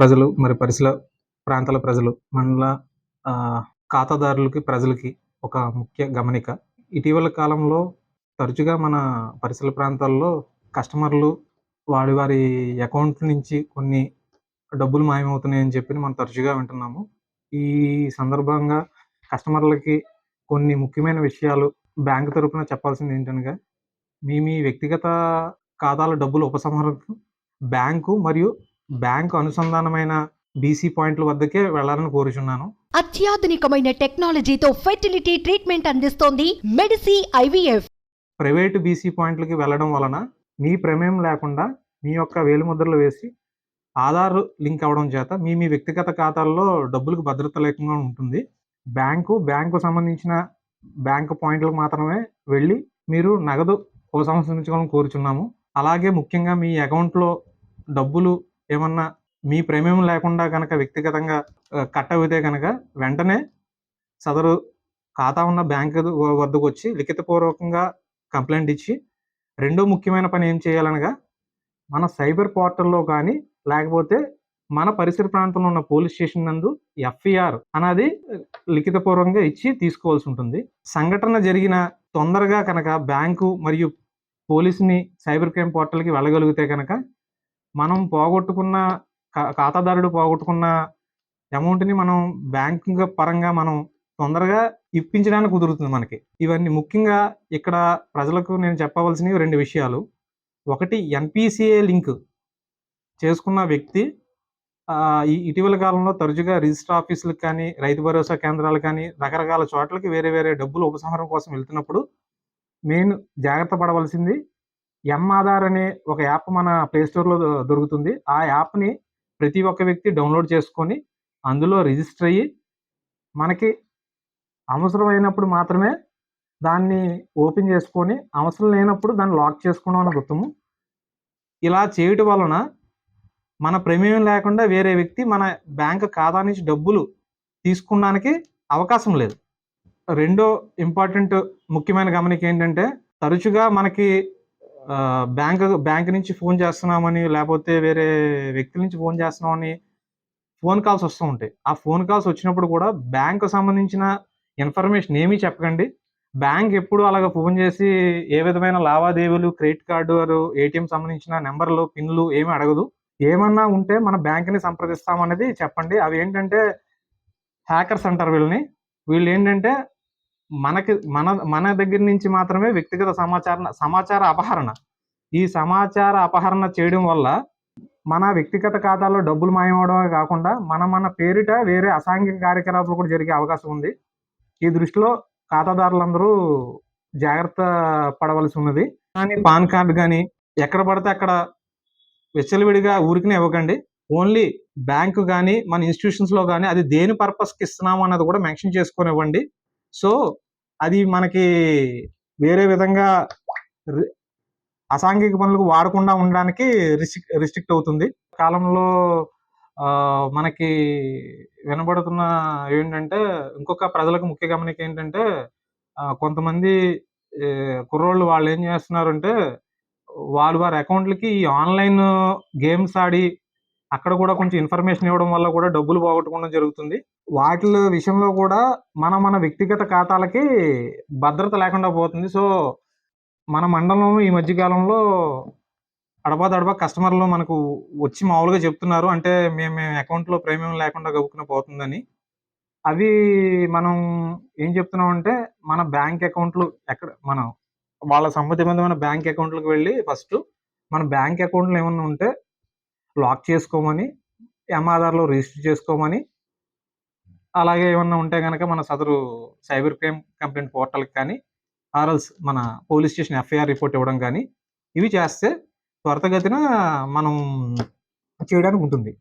ప్రజలు మరి పరిసర ప్రాంతాల ప్రజలు మండల ఖాతాదారులకి ప్రజలకి ఒక ముఖ్య గమనిక. ఇటీవల కాలంలో తరచుగా మన పరిసర ప్రాంతాల్లో కస్టమర్లు వారి వారి అకౌంట్ నుంచి కొన్ని డబ్బులు మాయమవుతున్నాయని చెప్పి మనం తరచుగా వింటున్నాము. ఈ సందర్భంగా కస్టమర్లకి కొన్ని ముఖ్యమైన విషయాలు బ్యాంక్ తరపున చెప్పాల్సింది ఏంటనగా మీ మీ వ్యక్తిగత ఖాతాల డబ్బులు ఉపసంహరణకు బ్యాంకు మరియు బ్యాంకు అనుసంధానమైన బీసీ పాయింట్ల వద్దకే వెళ్ళాలని కోరుచున్నాను. అత్యాధునికమైన టెక్నాలజీతో ఫెర్టిలిటీ ట్రీట్మెంట్ అందిస్తోంది మెడిసి ఐవీఎఫ్. ప్రైవేటు బీసీ పాయింట్లకి వెళ్ళడం వలన మీ ప్రమేయం లేకుండా మీ యొక్క వేలిముద్రలు వేసి ఆధార్ లింక్ అవ్వడం చేత మీ మీ వ్యక్తిగత ఖాతాల్లో డబ్బులకు భద్రత లేకుండా ఉంటుంది. బ్యాంకు బ్యాంకు సంబంధించిన బ్యాంకు పాయింట్లకు మాత్రమే వెళ్ళి మీరు నగదు ఉపసంహరించుకోవాలని కోరుచున్నాము. అలాగే ముఖ్యంగా మీ అకౌంట్లో డబ్బులు ఏమన్నా మీ ప్రమేయం లేకుండా కనుక వ్యక్తిగతంగా కట్ అవుతే కనుక వెంటనే సదరు ఖాతా ఉన్న బ్యాంకు వద్దకు వచ్చి లిఖితపూర్వకంగా కంప్లైంట్ ఇచ్చి రెండో ముఖ్యమైన పని ఏం చేయాలనగా మన సైబర్ పోర్టల్లో కానీ లేకపోతే మన పరిసర ప్రాంతంలో ఉన్న పోలీస్ స్టేషన్ నందు ఎఫ్ఐఆర్ అనేది లిఖితపూర్వకంగా ఇచ్చి తీసుకోవాల్సి ఉంటుంది. సంఘటన జరిగిన తొందరగా కనుక బ్యాంకు మరియు పోలీసుని సైబర్ క్రైమ్ పోర్టల్కి వెళ్ళగలిగితే కనుక మనం పోగొట్టుకున్న ఖాతాదారుడు పోగొట్టుకున్న అమౌంట్ని మనం బ్యాంకింగ్ పరంగా మనం తొందరగా ఇప్పించడానికి కుదురుతుంది మనకి. ఇవన్నీ ముఖ్యంగా ఇక్కడ ప్రజలకు నేను చెప్పవలసినవి రెండు విషయాలు. ఒకటి ఎన్పిసిఏ లింక్ చేసుకున్న వ్యక్తి ఈ ఇటీవల కాలంలో తరచుగా రిజిస్టర్ ఆఫీసులకు కానీ రైతు భరోసా కేంద్రాలు కానీ రకరకాల చోట్లకి వేరే వేరే డబ్బులు ఉపసంహరణ కోసం వెళ్తున్నప్పుడు మెయిన్ జాగ్రత్త పడవలసింది ఎం ఆధార్ అనే ఒక యాప్ మన ప్లే స్టోర్లో దొరుకుతుంది. ఆ యాప్ని ప్రతి ఒక్క వ్యక్తి డౌన్లోడ్ చేసుకొని అందులో రిజిస్టర్ అయ్యి మనకి అవసరమైనప్పుడు మాత్రమే దాన్ని ఓపెన్ చేసుకొని అవసరం లేనప్పుడు దాన్ని లాక్ చేసుకోవడం అనేది ఉత్తమం. ఇలా చేయటం వలన మన ప్రమేయం లేకుండా వేరే వ్యక్తి మన బ్యాంక్ ఖాతా నుంచి డబ్బులు తీసుకోవడానికి అవకాశం లేదు. రెండో ఇంపార్టెంట్ ముఖ్యమైన గమనిక ఏంటంటే తరచుగా మనకి బ్యాంక్ బ్యాంక్ నుంచి ఫోన్ చేస్తున్నామని లేకపోతే వేరే వ్యక్తుల నుంచి ఫోన్ చేస్తున్నామని ఫోన్ కాల్స్ వస్తూ ఉంటాయి. ఆ ఫోన్ కాల్స్ వచ్చినప్పుడు కూడా బ్యాంకు సంబంధించిన ఇన్ఫర్మేషన్ ఏమీ చెప్పకండి. బ్యాంక్ ఎప్పుడు అలాగ ఫోన్ చేసి ఏ విధమైన లావాదేవీలు క్రెడిట్ కార్డు ఏటీఎం సంబంధించిన నెంబర్లు పిన్లు ఏమీ అడగదు. ఏమన్నా ఉంటే మన బ్యాంక్ని సంప్రదిస్తామనేది చెప్పండి. అవి ఏంటంటే హ్యాకర్స్ అంటారు వీళ్ళని. వీళ్ళు ఏంటంటే మనకి మన మన దగ్గర నుంచి మాత్రమే వ్యక్తిగత సమాచార సమాచార అపహరణ. ఈ సమాచార అపహరణ చేయడం వల్ల మన వ్యక్తిగత ఖాతాలో డబ్బులు మాయమవడమే కాకుండా మన మన పేరిట వేరే అసాంఘిక కార్యకలాపాలు కూడా జరిగే అవకాశం ఉంది. ఈ దృష్టిలో ఖాతాదారులందరూ జాగ్రత్త పడవలసి ఉన్నది. కానీ పాన్ కార్డు కానీ ఎక్కడ పడితే అక్కడ విచ్చలవిడిగా ఊరికినే ఇవ్వకండి. ఓన్లీ బ్యాంకు కానీ మన ఇన్స్టిట్యూషన్స్లో కానీ అది దేని పర్పస్కి ఇస్తున్నాము అన్నది కూడా మెన్షన్ చేసుకొని ఇవ్వండి. సో అది మనకి వేరే విధంగా రి- అసాంఘిక పనులకు వాడకుండా ఉండడానికి రిస్ట్రిక్ రిస్ట్రిక్ట్ అవుతుంది. కాలంలో మనకి వినబడుతున్న ఏంటంటే ఇంకొక ప్రజలకు ముఖ్య గమనిక ఏంటంటే కొంతమంది కుర్రోళ్ళు వాళ్ళు ఏం చేస్తున్నారంటే వాళ్ళు వారి అకౌంట్లకి ఈ ఆన్లైన్ గేమ్స్ ఆడి అక్కడ కూడా కొంచెం ఇన్ఫర్మేషన్ ఇవ్వడం వల్ల కూడా డబ్బులు పోగొట్టుకోవడం జరుగుతుంది. వాటి విషయంలో కూడా మన మన వ్యక్తిగత ఖాతాలకి భద్రత లేకుండా పోతుంది. సో మన మండలంలో ఈ మధ్య కాలంలో కస్టమర్లు మనకు వచ్చి మామూలుగా చెప్తున్నారు. అంటే మేము మేము అకౌంట్లో ప్రీమియం లేకుండా గబుక్కున పోతుందని. అవి మనం ఏం చెప్తున్నాం అంటే మన బ్యాంక్ అకౌంట్లు ఎక్కడ మనం వాళ్ళ సంబంధమైన బ్యాంక్ అకౌంట్లకు వెళ్ళి ఫస్ట్ మన బ్యాంక్ అకౌంట్లు ఏమన్నా ఉంటే లాక్ చేసుకోమని ఎం రిజిస్టర్ చేసుకోమని అలాగే ఏమన్నా ఉంటే కనుక మన సదరు సైబర్ క్రైమ్ కంప్లైంట్ పోర్టల్కి కానీ ఆర్ఎల్స్ మన పోలీస్ స్టేషన్ ఎఫ్ఐఆర్ రిపోర్ట్ ఇవ్వడం కానీ ఇవి చేస్తే త్వరితగతిన మనం చేయడానికి ఉంటుంది.